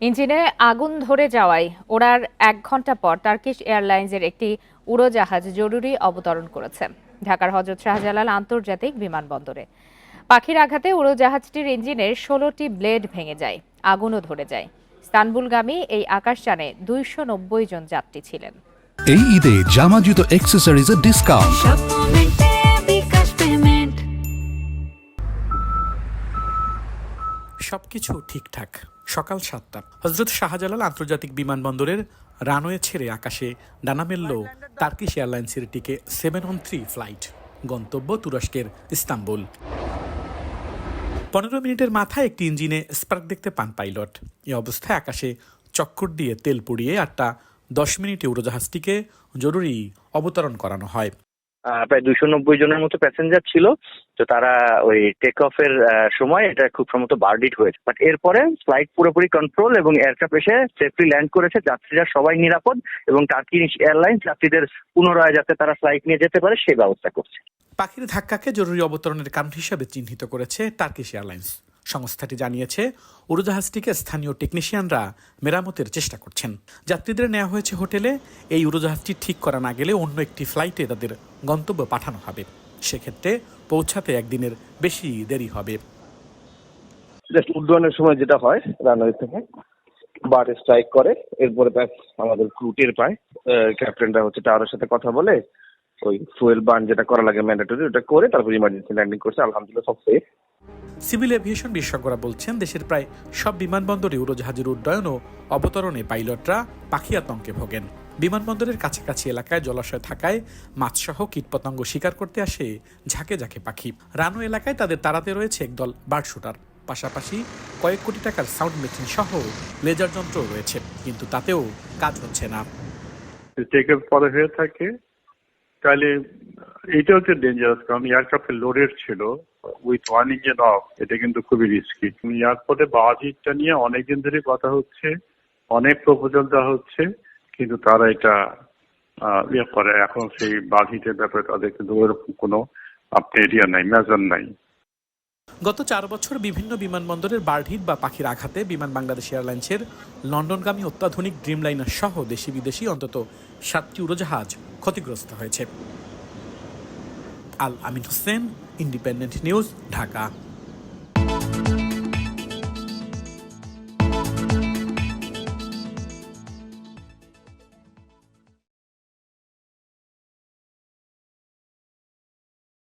ইঞ্জিনে আগুন ধরে যাওয়ায় ওড়ার এক ঘণ্টা পর টার্কিশ এয়ারলাইন্সের একটি উড়োজাহাজ জরুরি অবতরণ করেছে। ঢাকার হজরত শাহজালাল আন্তর্জাতিক বিমানবন্দরে। পাখির আঘাতে উড়োজাহাজটির ইঞ্জিনের ষোলোটি ব্লেড ভেঙে যায় আগুনও ধরে যায়। ইস্তানবুলগামী এই আকাশযানে দুইশো নব্বই জন যাত্রী ছিলেন। এই ঈদে জামা জুতো অ্যাক্সেসরিজের ডিসকাউন্ট সবকিছু ঠিকঠাক। সকাল সাতটা। হজরত শাহজালাল আন্তর্জাতিক বিমানবন্দরের রানওয়ে ছেড়ে আকাশে ডানা মেলল টার্কিশ এয়ারলাইন্সের টিকে সেভেন অন থ্রি ফ্লাইট, গন্তব্য তুরস্কের ইস্তাম্বুল। পনেরো মিনিটের মাথায় একটি ইঞ্জিনে স্পার্ক দেখতে পান পাইলট। এই অবস্থায় আকাশে চক্কর দিয়ে তেল পুড়িয়ে আটটা দশ মিনিটে উড়োজাহাজটিকে জরুরি অবতরণ করানো হয়। প্রায় দুশো নব্বই জনের মতো প্যাসেঞ্জার ছিল। তো তারা ওই টেক অফের সময় এটা খুব সম্ভবত বার্ডিট হয়েছে। বাট এরপরে ফ্লাইট পুরোপুরি কন্ট্রোল এবং এয়ারক্রাফট এসে সেফলি ল্যান্ড করেছে। যাত্রীরা সবাই নিরাপদ এবং টার্কিশ এয়ারলাইন্স যাত্রীদের পুনরায় যাতে তারা ফ্লাইট নিয়ে যেতে পারে সেই ব্যবস্থা করছে। পাখির ধাক্কাকে জরুরি অবতরণের কারণ হিসেবে চিহ্নিত করেছে টার্কিশ এয়ারলাইন্স সংস্থাটি জানিয়েছে, উড়োজাহাজটিকে স্থানীয় টেকনিশিয়ানরা মেরামতের চেষ্টা করছেন। যাত্রীদের নেওয়া হয়েছে হোটেলে, এই উড়োজাহাজটি ঠিক করা না গেলে অন্য একটি ফ্লাইটে তাদের গন্তব্য পাঠানো হবে। সেক্ষেত্রে পৌঁছাতে একদিনের বেশি দেরি হবে। জাস্ট উড্ডয়নের সময় যেটা হয় রানওয়ে থেকে বার্ড স্ট্রাইক করে এরপরে ব্যাস আমাদের ক্রু টের পায়। ক্যাপ্টেনরা হচ্ছে টাওয়ারের সাথে কথা বলে ওই ফুয়েল বার্ন যেটা করা লাগে ম্যান্ডেটরি ওটা করে তারপর ইমার্জেন্সি ল্যান্ডিং করছে আলহামদুলিল্লাহ সব সেফ সিভিল এভিয়েশন বিশেষজ্ঞরা বলছেন দেশের প্রায় সব বিমানবন্দরে উড়োজাহাজের উড্ডয়ন ও অবতরণে পাইলটরা পাখি আতঙ্কে ভোগেন। বিমানবন্দরের কাছাকাছি এলাকায় জলাশয় থাকায় মাছসহ কীটপতঙ্গ শিকার করতে আসে ঝাঁকে ঝাঁকে পাখি। রানু এলাকায় তাদের তাড়াতে রয়েছে একদল বার্ড শুটার পাশাপাশি কয়েক কোটি টাকার সাউন্ড মেশিন সহ লেজার যন্ত্র রয়েছে, কিন্তু তাতেও কাজ হচ্ছে না। টেকের পরে হয়ে থাকে। তাহলে এটা হচ্ছে ডেঞ্জারাস কারণ এয়ারক্রাফ্টে লোডেড ছিল। উইথ ওয়ান ইঞ্জিন অফ এটা কিন্তু খুবই রিস্কি এয়ারপোর্টে বাজিটটা নিয়ে অনেকদিন ধরে কথা হচ্ছে, অনেক প্রপোজাল দেওয়া হচ্ছে। কিন্তু তারা এটা ইয়ে করে। এখন সেই বাজিটের ব্যাপারে তাদের কিন্তু ওরকম কোনো আপনি এরিয়া নাই মেজার নাই। গত চার বছর বিভিন্ন বিমানবন্দরের বার্ড বা পাখির আঘাতে বিমান বাংলাদেশ এয়ারলাইন্সের লন্ডনগামী অত্যাধুনিক ড্রিমলাইনার সহ দেশি বিদেশি অন্তত সাতটি উড়োজাহাজ ক্ষতিগ্রস্ত হয়েছে। Al Amin Hossain, Independent News, Dhaka.